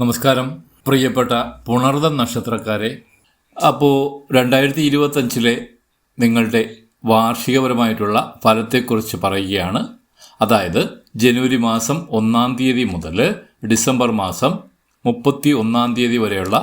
നമസ്കാരം പ്രിയപ്പെട്ട പുണർദ നക്ഷത്രക്കാരെ. അപ്പോൾ രണ്ടായിരത്തി ഇരുപത്തഞ്ചിലെ നിങ്ങളുടെ വാർഷികപരമായിട്ടുള്ള ഫലത്തെക്കുറിച്ച് പറയുകയാണ്. അതായത് ജനുവരി മാസം ഒന്നാം തീയതി മുതൽ ഡിസംബർ മാസം മുപ്പത്തി ഒന്നാം തീയതി വരെയുള്ള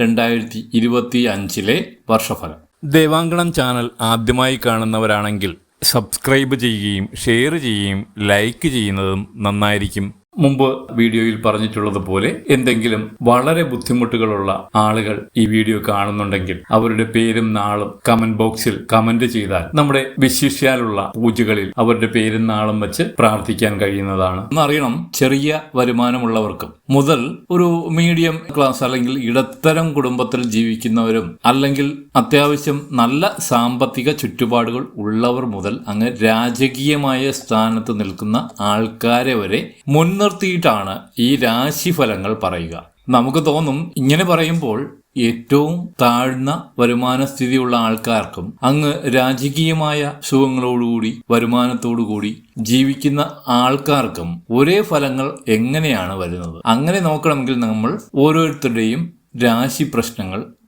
രണ്ടായിരത്തി ഇരുപത്തി അഞ്ചിലെ വർഷഫലം. ദേവാങ്കണം ചാനൽ ആദ്യമായി കാണുന്നവരാണെങ്കിൽ സബ്സ്ക്രൈബ് ചെയ്യുകയും ഷെയർ ചെയ്യുകയും ലൈക്ക് ചെയ്യുന്നതും നന്നായിരിക്കും. മുമ്പ് വീഡിയോയിൽ പറഞ്ഞിട്ടുള്ളതുപോലെ എന്തെങ്കിലും വളരെ ബുദ്ധിമുട്ടുകളുള്ള ആളുകൾ ഈ വീഡിയോ കാണുന്നുണ്ടെങ്കിൽ അവരുടെ പേരും നാളും കമന്റ് ബോക്സിൽ കമന്റ് ചെയ്താൽ നമ്മുടെ വിശിഷ്യാലുള്ള പൂജകളിൽ അവരുടെ പേരും നാളും വെച്ച് പ്രാർത്ഥിക്കാൻ കഴിയുന്നതാണ്. എന്നറിയണം ചെറിയ വരുമാനമുള്ളവർക്കും മുതൽ ഒരു മീഡിയം ക്ലാസ് അല്ലെങ്കിൽ ഇടത്തരം കുടുംബത്തിൽ ജീവിക്കുന്നവരും അല്ലെങ്കിൽ അത്യാവശ്യം നല്ല സാമ്പത്തിക ചുറ്റുപാടുകൾ ഉള്ളവർ മുതൽ അങ്ങ് രാജകീയമായ സ്ഥാനത്ത് നിൽക്കുന്ന ആൾക്കാരെ വരെ മുൻനിർത്തിയിട്ടാണ് ഈ രാശിഫലങ്ങൾ പറയുക. നമുക്ക് തോന്നും ഇങ്ങനെ പറയുമ്പോൾ ഏറ്റവും താഴ്ന്ന വരുമാന സ്ഥിതിയുള്ള ആൾക്കാർക്കും അങ്ങ് രാജകീയമായ സുഖങ്ങളോടുകൂടി വരുമാനത്തോടുകൂടി ജീവിക്കുന്ന ആൾക്കാർക്കും ഒരേ ഫലങ്ങൾ എങ്ങനെയാണ് വരുന്നത്? അങ്ങനെ നോക്കണമെങ്കിൽ നമ്മൾ ഓരോരുത്തരുടെയും രാശി പ്രശ്നങ്ങൾ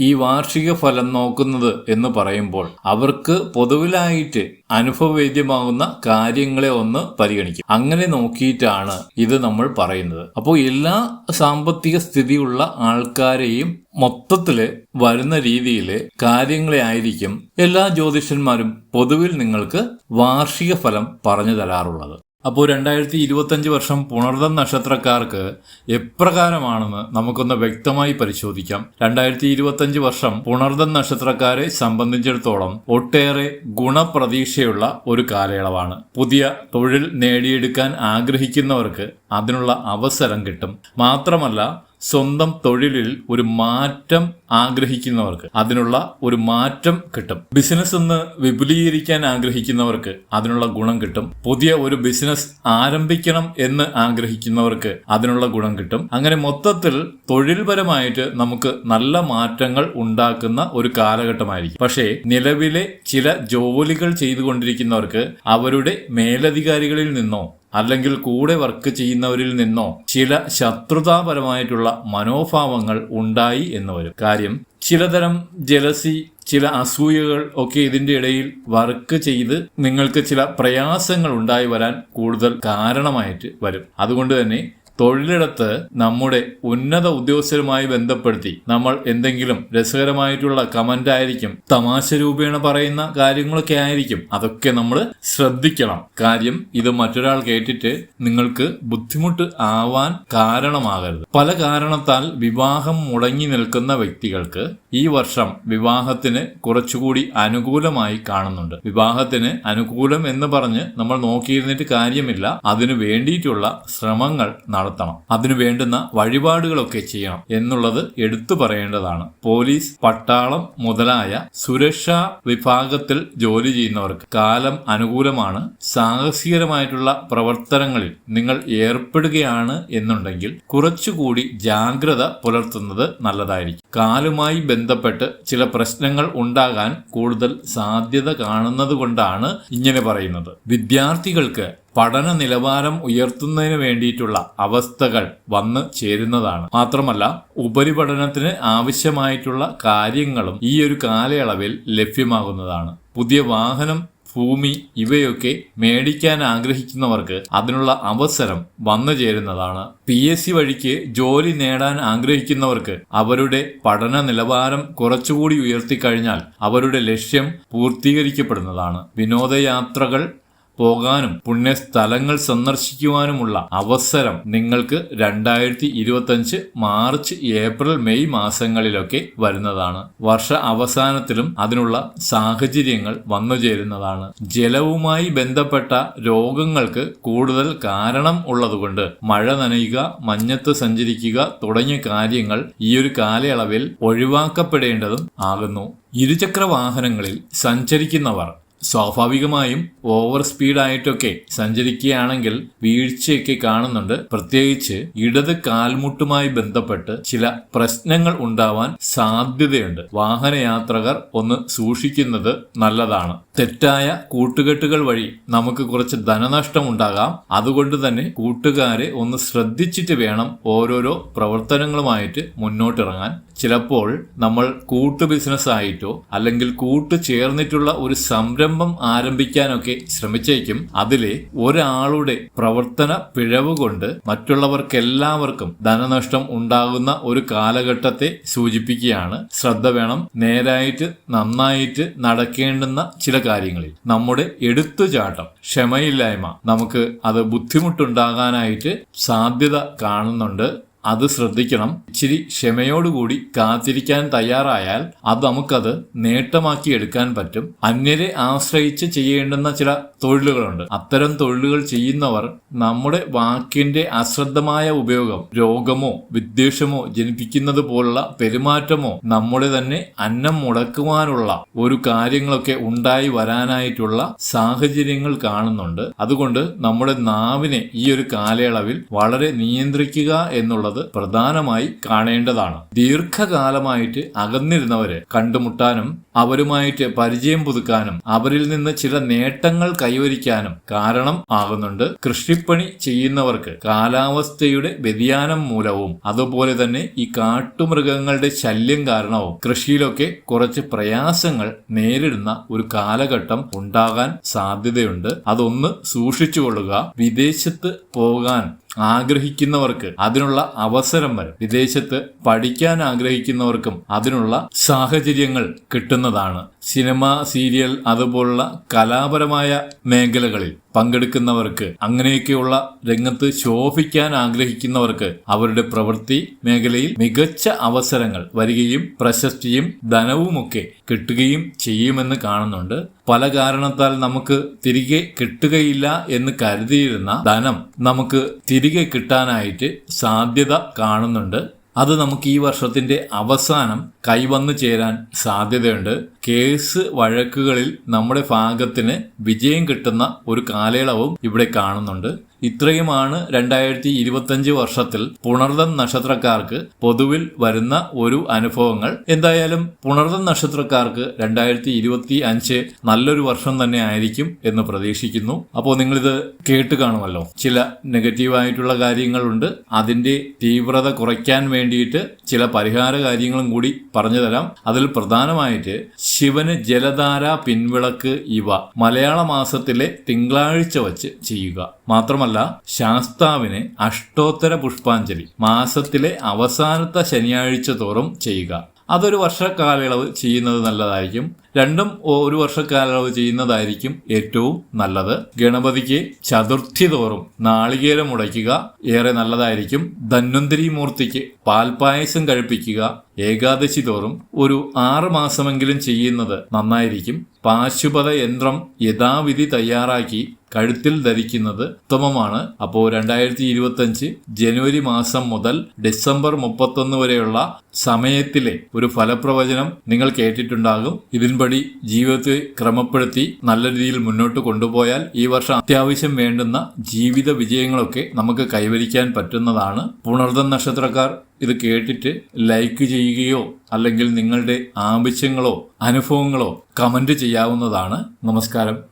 ഈ വാർഷിക ഫലം നോക്കുന്നത് എന്ന് പറയുമ്പോൾ അവർക്ക് പൊതുവിലായിട്ട് അനുഭവവേദ്യമാകുന്ന കാര്യങ്ങളെ ഒന്ന് പരിഗണിക്കും. അങ്ങനെ നോക്കിയിട്ടാണ് ഇത് നമ്മൾ പറയുന്നത്. അപ്പോൾ എല്ലാ സാമ്പത്തിക സ്ഥിതിയുള്ള ആൾക്കാരെയും മൊത്തത്തിൽ വരുന്ന രീതിയിൽ കാര്യങ്ങളെ ആയിരിക്കും എല്ലാ ജ്യോതിഷന്മാരും പൊതുവിൽ നിങ്ങൾക്ക് വാർഷിക ഫലം പറഞ്ഞു തരാറുള്ളത്. അപ്പോൾ രണ്ടായിരത്തി ഇരുപത്തഞ്ച് വർഷം പുണർദ നക്ഷത്രക്കാർക്ക് എപ്രകാരമാണെന്ന് നമുക്കൊന്ന് വ്യക്തമായി പരിശോധിക്കാം. രണ്ടായിരത്തി ഇരുപത്തഞ്ച് വർഷം പുണർദ നക്ഷത്രക്കാരെ സംബന്ധിച്ചിടത്തോളം ഒട്ടേറെ ഗുണപ്രതീക്ഷയുള്ള ഒരു കാലയളവാണ്. പുതിയ തൊഴിൽ നേടിയെടുക്കാൻ ആഗ്രഹിക്കുന്നവർക്ക് അതിനുള്ള അവസരം കിട്ടും. മാത്രമല്ല സ്വന്തം തൊഴിലിൽ ഒരു മാറ്റം ആഗ്രഹിക്കുന്നവർക്ക് അതിനുള്ള ഒരു മാറ്റം കിട്ടും. ബിസിനസ് ഒന്ന് വിപുലീകരിക്കാൻ ആഗ്രഹിക്കുന്നവർക്ക് അതിനുള്ള ഗുണം കിട്ടും. പുതിയ ഒരു ബിസിനസ് ആരംഭിക്കണം എന്ന് ആഗ്രഹിക്കുന്നവർക്ക് അതിനുള്ള ഗുണം കിട്ടും. അങ്ങനെ മൊത്തത്തിൽ തൊഴിൽപരമായിട്ട് നമുക്ക് നല്ല മാറ്റങ്ങൾ ഉണ്ടാക്കുന്ന ഒരു കാലഘട്ടമായിരിക്കും. പക്ഷേ നിലവിലെ ചില ജോലികൾ ചെയ്തുകൊണ്ടിരിക്കുന്നവർക്ക് അവരുടെ മേലധികാരികളിൽ നിന്നോ അല്ലെങ്കിൽ കൂടെ വർക്ക് ചെയ്യുന്നവരിൽ നിന്നോ ചില ശത്രുതാപരമായിട്ടുള്ള മനോഭാവങ്ങൾ ഉണ്ടായി എന്ന് വരും. കാര്യം ചിലതരം ജലസി ചില അസൂയകൾ ഒക്കെ ഇതിന്റെ ഇടയിൽ വർക്ക് ചെയ്ത് നിങ്ങൾക്ക് ചില പ്രയാസങ്ങൾ ഉണ്ടായി വരാൻ കൂടുതൽ കാരണമായിട്ട് വരും. അതുകൊണ്ട് തന്നെ തൊഴിലിടത്ത് നമ്മുടെ ഉന്നത ഉദ്യോഗസ്ഥരുമായി ബന്ധപ്പെടുത്തി നമ്മൾ എന്തെങ്കിലും രസകരമായിട്ടുള്ള കമന്റ് ആയിരിക്കും തമാശ രൂപേണ പറയുന്ന കാര്യങ്ങളൊക്കെ ആയിരിക്കും. അതൊക്കെ നമ്മൾ ശ്രദ്ധിക്കണം. കാര്യം ഇത് മറ്റൊരാൾ കേട്ടിട്ട് നിങ്ങൾക്ക് ബുദ്ധിമുട്ട് ആവാൻ കാരണമാകരുത്. പല കാരണത്താൽ വിവാഹം മുടങ്ങി നിൽക്കുന്ന വ്യക്തികൾക്ക് ഈ വർഷം വിവാഹത്തിന് കുറച്ചുകൂടി അനുകൂലമായി കാണുന്നുണ്ട്. വിവാഹത്തിന് അനുകൂലം എന്ന് പറഞ്ഞ് നമ്മൾ നോക്കിയിരുന്നിട്ട് കാര്യമില്ല. അതിനു വേണ്ടിയിട്ടുള്ള ശ്രമങ്ങൾ നടത്തണം. അതിനു വേണ്ടുന്ന വഴിപാടുകളൊക്കെ ചെയ്യണം എന്നുള്ളത് എടുത്തു പറയേണ്ടതാണ്. പോലീസ് പട്ടാളം മുതലായ സുരക്ഷാ വിഭാഗത്തിൽ ജോലി ചെയ്യുന്നവർക്ക് കാലം അനുകൂലമാണ്. സാഹസികരമായിട്ടുള്ള പ്രവർത്തനങ്ങളിൽ നിങ്ങൾ ഏർപ്പെടുകയാണ് എന്നുണ്ടെങ്കിൽ കുറച്ചുകൂടി ജാഗ്രത പുലർത്തുന്നത് നല്ലതായിരിക്കും. കാലുമായി ബന്ധപ്പെട്ട് ചില പ്രശ്നങ്ങൾ ഉണ്ടാകാൻ കൂടുതൽ സാധ്യത കാണുന്നത് കൊണ്ടാണ് ഇങ്ങനെ പറയുന്നത്. വിദ്യാർത്ഥികൾക്ക് പഠന നിലവാരം ഉയർത്തുന്നതിന് വേണ്ടിയിട്ടുള്ള അവസ്ഥകൾ വന്ന് ചേരുന്നതാണ്. മാത്രമല്ല ഉപരിപഠനത്തിന് ആവശ്യമായിട്ടുള്ള കാര്യങ്ങളും ഈ ഒരു കാലയളവിൽ ലഭ്യമാകുന്നതാണ്. പുതിയ വാഹനം ഭൂമി ഇവയൊക്കെ മേടിക്കാൻ ആഗ്രഹിക്കുന്നവർക്ക് അതിനുള്ള അവസരം വന്നു ചേരുന്നതാണ്. പി എസ് സി വഴിക്ക് ജോലി നേടാൻ ആഗ്രഹിക്കുന്നവർക്ക് അവരുടെ പഠന നിലവാരം കുറച്ചുകൂടി ഉയർത്തിക്കഴിഞ്ഞാൽ അവരുടെ ലക്ഷ്യം പൂർത്തീകരിക്കപ്പെടുന്നതാണ്. വിനോദയാത്രകൾ പോകാനും പുണ്യസ്ഥലങ്ങൾ സന്ദർശിക്കുവാനുമുള്ള അവസരം നിങ്ങൾക്ക് രണ്ടായിരത്തി ഇരുപത്തഞ്ച് മാർച്ച് ഏപ്രിൽ മെയ് മാസങ്ങളിലൊക്കെ വരുന്നതാണ്. വർഷ അവസാനത്തിലും അതിനുള്ള സാഹചര്യങ്ങൾ വന്നുചേരുന്നതാണ് ജലവുമായി ബന്ധപ്പെട്ട രോഗങ്ങൾക്ക് കൂടുതൽ കാരണം ഉള്ളതുകൊണ്ട് മഴ നനയുക മഞ്ഞത്ത് സഞ്ചരിക്കുക തുടങ്ങിയ കാര്യങ്ങൾ ഈ ഒരു കാലയളവിൽ ഒഴിവാക്കപ്പെടേണ്ടതും ആകുന്നു. ഇരുചക്ര വാഹനങ്ങളിൽ സഞ്ചരിക്കുന്നവർ സ്വാഭാവികമായും ഓവർ സ്പീഡായിട്ടൊക്കെ സഞ്ചരിക്കുകയാണെങ്കിൽ വീഴ്ചയൊക്കെ കാണുന്നുണ്ട്. പ്രത്യേകിച്ച് ഇടത് കാൽമുട്ടുമായി ബന്ധപ്പെട്ട് ചില പ്രശ്നങ്ങൾ ഉണ്ടാവാൻ സാധ്യതയുണ്ട്. വാഹനയാത്രകർ ഒന്ന് സൂക്ഷിക്കുന്നത് നല്ലതാണ്. തെറ്റായ കൂട്ടുകെട്ടുകൾ വഴി നമുക്ക് കുറച്ച് ധനനഷ്ടം ഉണ്ടാകാം. അതുകൊണ്ട് തന്നെ കൂട്ടുകാരെ ഒന്ന് ശ്രദ്ധിച്ചിട്ട് വേണം ഓരോരോ പ്രവർത്തനങ്ങളുമായിട്ട് മുന്നോട്ടിറങ്ങാൻ. ചിലപ്പോൾ നമ്മൾ കൂട്ടു ബിസിനസ് ആയിട്ടോ അല്ലെങ്കിൽ കൂട്ടു ചേർന്നിട്ടുള്ള ഒരു സംരംഭം ആരംഭിക്കാനൊക്കെ ശ്രമിച്ചേക്കും. അതിലെ ഒരാളുടെ പ്രവർത്തന പിഴവ് കൊണ്ട് മറ്റുള്ളവർക്കെല്ലാവർക്കും ധനനഷ്ടം ഉണ്ടാകുന്ന ഒരു കാലഘട്ടത്തെ സൂചിപ്പിക്കുകയാണ്. ശ്രദ്ധ വേണം നേരായിട്ട് നന്നായിട്ട് നടക്കേണ്ടുന്ന ചില കാര്യങ്ങളിൽ. നമ്മുടെ എടുത്തുചാട്ടം ക്ഷമയില്ലായ്മ നമുക്ക് അത് ബുദ്ധിമുട്ടുണ്ടാകാനായിട്ട് സാധ്യത കാണുന്നുണ്ട്. അത് ശ്രദ്ധിക്കണം. ഇച്ചിരി ക്ഷമയോടുകൂടി കാത്തിരിക്കാൻ തയ്യാറായാൽ അത് നമുക്കത് നേട്ടമാക്കി എടുക്കാൻ പറ്റും. അന്യരെ ആശ്രയിച്ച് ചെയ്യേണ്ടുന്ന ചില തൊഴിലുകളുണ്ട്. അത്തരം തൊഴിലുകൾ ചെയ്യുന്നവർ നമ്മുടെ വാക്കിന്റെ അശ്രദ്ധമായ ഉപയോഗം രോഗമോ വിദ്വേഷമോ ജനിപ്പിക്കുന്നത് പോലുള്ള പെരുമാറ്റമോ നമ്മുടെ തന്നെ അന്നം മുടക്കുവാനുള്ള ഒരു കാര്യങ്ങളൊക്കെ ഉണ്ടായി വരാനായിട്ടുള്ള സാഹചര്യങ്ങൾ കാണുന്നുണ്ട്. അതുകൊണ്ട് നമ്മുടെ നാവിനെ ഈ ഒരു കാലയളവിൽ വളരെ നിയന്ത്രിക്കുക എന്നുള്ളത് പ്രധാനമായി കാണേണ്ടതാണ്. ദീർഘകാലമായിട്ട് അകന്നിരുന്നവരെ കണ്ടുമുട്ടാനും അവരുമായിട്ട് പരിചയം പുതുക്കാനും അവരിൽ നിന്ന് ചില നേട്ടങ്ങൾ കൈവരിക്കാനും കാരണം ആകുന്നുണ്ട് കൃഷിപ്പണി ചെയ്യുന്നവർക്ക്. കാലാവസ്ഥയുടെ വ്യതിയാനം മൂലവും അതുപോലെ തന്നെ ഈ കാട്ടുമൃഗങ്ങളുടെ ശല്യം കാരണവും കൃഷിയിലൊക്കെ കുറച്ച് പ്രയാസങ്ങൾ നേരിടുന്ന ഒരു കാലഘട്ടം ഉണ്ടാകാൻ സാധ്യതയുണ്ട്. അതൊന്ന് സൂക്ഷിച്ചുകൊള്ളുക. വിദേശത്ത് പോകാൻ ആഗ്രഹിക്കുന്നവർക്ക് അതിനുള്ള അവസരം വരും വിദേശത്ത് പഠിക്കാൻ ആഗ്രഹിക്കുന്നവർക്കും അതിനുള്ള സാഹചര്യങ്ങൾ കിട്ടുന്നതാണ്. സിനിമ സീരിയൽ അതുപോലുള്ള കലാപരമായ മേഖലകളിൽ പങ്കെടുക്കുന്നവർക്ക് അങ്ങനെയൊക്കെയുള്ള രംഗത്ത് ശോഭിക്കാൻ ആഗ്രഹിക്കുന്നവർക്ക് അവരുടെ പ്രവൃത്തി മേഖലയിൽ മികച്ച അവസരങ്ങൾ വരികയും പ്രശസ്തിയും ധനവുമൊക്കെ കിട്ടുകയും ചെയ്യുമെന്ന് കാണുന്നുണ്ട്. പല കാരണത്താൽ നമുക്ക് തിരികെ കിട്ടുകയില്ല എന്ന് കരുതിയിരുന്ന ധനം നമുക്ക് തിരികെ കിട്ടാനായിട്ട് സാധ്യത കാണുന്നുണ്ട്. അത് നമുക്ക് ഈ വർഷത്തിന്റെ അവസാനം കൈവന്നു ചേരാൻ സാധ്യതയുണ്ട്. കേസ് വഴക്കുകളിൽ നമ്മുടെ ഭാഗത്തിന് വിജയം കിട്ടുന്ന ഒരു കാലയളവും ഇവിടെ കാണുന്നുണ്ട്. ഇത്രയുമാണ് രണ്ടായിരത്തി ഇരുപത്തഞ്ച് വർഷത്തിൽ പുണർദം നക്ഷത്രക്കാർക്ക് പൊതുവിൽ വരുന്ന ഒരു അനുഭവങ്ങൾ. എന്തായാലും പുണർദം നക്ഷത്രക്കാർക്ക് രണ്ടായിരത്തി ഇരുപത്തി അഞ്ച് നല്ലൊരു വർഷം തന്നെ ആയിരിക്കും എന്ന് പ്രതീക്ഷിക്കുന്നു. അപ്പോൾ നിങ്ങളിത് കേട്ട് കാണുമല്ലോ. ചില നെഗറ്റീവായിട്ടുള്ള കാര്യങ്ങളുണ്ട്. അതിന്റെ തീവ്രത കുറയ്ക്കാൻ വേണ്ടിയിട്ട് ചില പരിഹാര കാര്യങ്ങളും കൂടി പറഞ്ഞു തരാം. അതിൽ പ്രധാനമായിട്ട് ശിവന് ജലധാര പിൻവിളക്ക് ഇവ മലയാള മാസത്തിലെ തിങ്കളാഴ്ച വച്ച് ചെയ്യുക. മാത്രമല്ല ശാസ്താവിന് അഷ്ടോത്തര പുഷ്പാഞ്ജലി മാസത്തിലെ അവസാനത്തെ ശനിയാഴ്ച തോറും ചെയ്യുക. അതൊരു വർഷക്കാലയളവ് ചെയ്യുന്നത് നല്ലതായിരിക്കും. രണ്ടും ഒരു വർഷക്കാലയളവ് ചെയ്യുന്നതായിരിക്കും ഏറ്റവും നല്ലത്. ഗണപതിക്ക് ചതുർത്ഥി തോറും നാളികേരം മുടയ്ക്കുക ഏറെ നല്ലതായിരിക്കും. ധന്വന്തരി മൂർത്തിക്ക് പാൽപായസം കഴിപ്പിക്കുക ഏകാദശി തോറും ഒരു ആറ് മാസമെങ്കിലും ചെയ്യുന്നത് നന്നായിരിക്കും. പാശുപത യന്ത്രം യഥാവിധി തയ്യാറാക്കി കഴുത്തിൽ ധരിക്കുന്നത് ഉത്തമമാണ്. അപ്പോൾ രണ്ടായിരത്തി ഇരുപത്തഞ്ച് ജനുവരി മാസം മുതൽ ഡിസംബർ മുപ്പത്തൊന്ന് വരെയുള്ള സമയത്തിലെ ഒരു ഫലപ്രവചനം നിങ്ങൾ കേട്ടിട്ടുണ്ടാകും. ഇതിൻപടി ജീവിതത്തെ ക്രമപ്പെടുത്തി നല്ല രീതിയിൽ മുന്നോട്ട് കൊണ്ടുപോയാൽ ഈ വർഷം അത്യാവശ്യം വേണ്ടുന്ന ജീവിത വിജയങ്ങളൊക്കെ നമുക്ക് കൈവരിക്കാൻ പറ്റുന്നതാണ്. പുണർദം നക്ഷത്രക്കാർ ഇത് കേട്ടിട്ട് ലൈക്ക് ചെയ്യുകയോ അല്ലെങ്കിൽ നിങ്ങളുടെ ആവശ്യങ്ങളോ അനുഭവങ്ങളോ കമന്റ് ചെയ്യാവുന്നതാണ്. നമസ്കാരം.